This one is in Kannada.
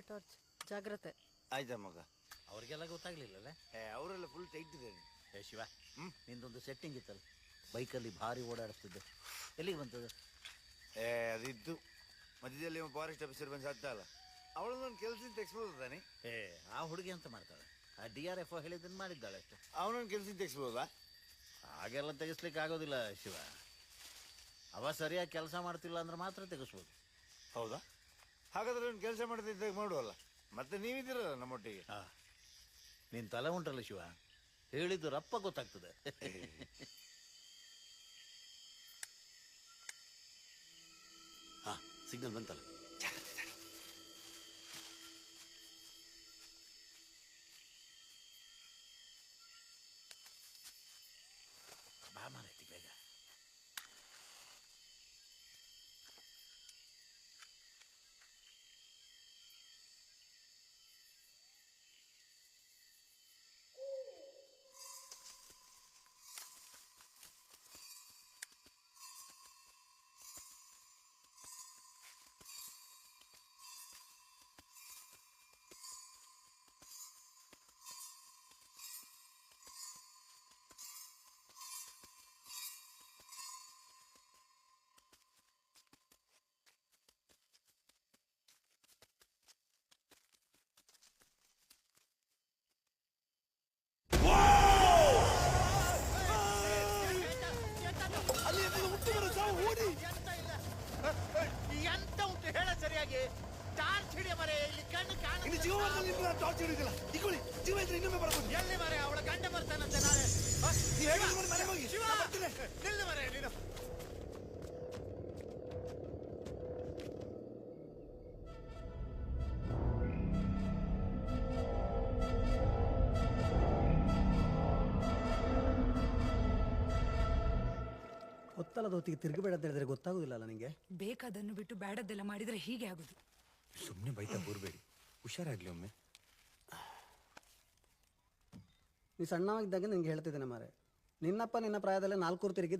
ಟಾರ್ಚ್. ಜಾಗ್ರತೆ. ಆಯ್ತಾ ಮಗ? ಅವ್ರಿಗೆಲ್ಲ ಗೊತ್ತಾಗ್ಲಿಲ್ಲಲ್ಲ? ಏ ಅವರೆಲ್ಲ ಫುಲ್ ಟೈಟ್ ಇದ್ದಾರೆ. ಏ ಶಿವ ನಿಂದೊಂದು ಸೆಟ್ಟಿಂಗ್ ಇತ್ತಲ್ಲ. ಬೈಕಲ್ಲಿ ಭಾರಿ ಓಡಾಡಿಸ್ತಿದ್ದೆ ಎಲ್ಲಿಗೆ ಬಂತದು? ಏ ಅದಿತ್ತು ಮಧ್ಯದಲ್ಲಿ ಫಾರೆಸ್ಟ್ ಆಫೀಸರ್ ಬಂದು ಸತ್ತ ಅಲ್ಲ ಅವಳನ್ನೊಂದು ಕೆಲಸದಿಂದ ತೆಗಿಸ್ಬೋದು ತಾನೆ ಏ ಆ ಹುಡುಗಿ ಅಂತ ಮಾಡ್ತಾಳೆ. ಆ ಡಿ ಆರ್ ಎಫ್ ಹೇಳಿದ್ದನ್ನು ಮಾಡಿದ್ದಾಳೆ ಅಷ್ಟೇ. ಅವನೊಂದು ಕೆಲಸದಿಂದ ತೆಗಿಸ್ಬೋದಾ ಹಾಗೆಲ್ಲ ತೆಗಿಸ್ಲಿಕ್ಕೆ ಆಗೋದಿಲ್ಲ ಶಿವ. ಅವ ಸರಿಯಾಗಿ ಕೆಲಸ ಮಾಡ್ತಿಲ್ಲ ಅಂದ್ರೆ ಮಾತ್ರ ತೆಗಿಸ್ಬೋದು. ಹೌದಾ? ಹಾಗಾದ್ರೆ ಒಂದು ಕೆಲಸ ಮಾಡ್ತಿದ್ದಾಗ ಮಾಡುವಲ್ಲ? ಮತ್ತೆ ನೀವಿದ್ದೀರಲ್ಲ ನಮ್ಮೊಟ್ಟಿಗೆ? ಹಾ. ನಿನ್ ತಲೆ ಉಂಟಲ್ಲ ಶಿವ? ಹೇಳಿದ್ದು ರಪ್ಪ ಗೊತ್ತಾಗ್ತದೆ. ಹಾ ಸಿಗ್ನಲ್ ಬಂತಲ್ಲ? ಹೇಳ ಸರಿಯಾಗಿ ಟಾರ್ಚ್ ಹಿಡಿಯ ಮರೆ ಇಲ್ಲಿ ಕಣ್ಣು ಕಾಣ ಟಾರ್ಚ್ ಹಿಡಿದಿಲ್ಲ ಇಕ್ಕೊಳ್ಳಿ. ಜೀವ ಇದ್ರೆ ಇನ್ನೊಮ್ಮೆ ಬರ್ಬೋದು ಎಲ್ಲಿ ಮರೆ ಅವಳ ಗಂಡ ಬರ್ತಾನಂತೆ ನಾಳೆ? ನೀವ್ ಹೇಗೆ ಜೀವ ನಾನ್. ನಿಲ್ಲು ಮರೆ ನೀನು. ಹೊತ್ತಲ್ಲದ ಹೊತ್ತಿಗೆ ತಿರುಗಬೇಡ ಅಂತ ಹೇಳಿದ್ರೆ ಗೊತ್ತಾಗುದಿಲ್ಲ ನಿಂಗೆ? ಬೇಕಾದನ್ನು ಬಿಟ್ಟು ಬೇಡದ್ದೆಲ್ಲ ಮಾಡಿದ್ರೆ ಹೀಗೆ ಆಗುದು. ಸುಮ್ಮನೆ ಬೈತಾ ಕೂರ್ಬೇಡಿ. ಹುಷಾರಾಗ್ಲಿ ಒಮ್ಮೆ. ನೀ ಸಣ್ಣವಾಗಿದ್ದಾಗ ನಿಂಗೆ ಹೇಳ್ತಿದ್ದೇನೆ ಮಾರೆ. ನಿನ್ನಪ್ಪ ನಿನ್ನ ಪ್ರಾಯದಲ್ಲಿ ನಾಲ್ಕೂರು ತಿರುಗಿ